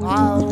out.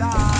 die.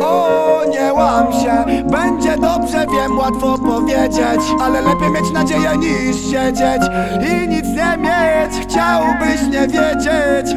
o, nie łam się, będzie dobrze, wiem, łatwo powiedzieć Ale lepiej mieć nadzieję niż siedzieć i nic nie mieć. Chciałbyś nie wiedzieć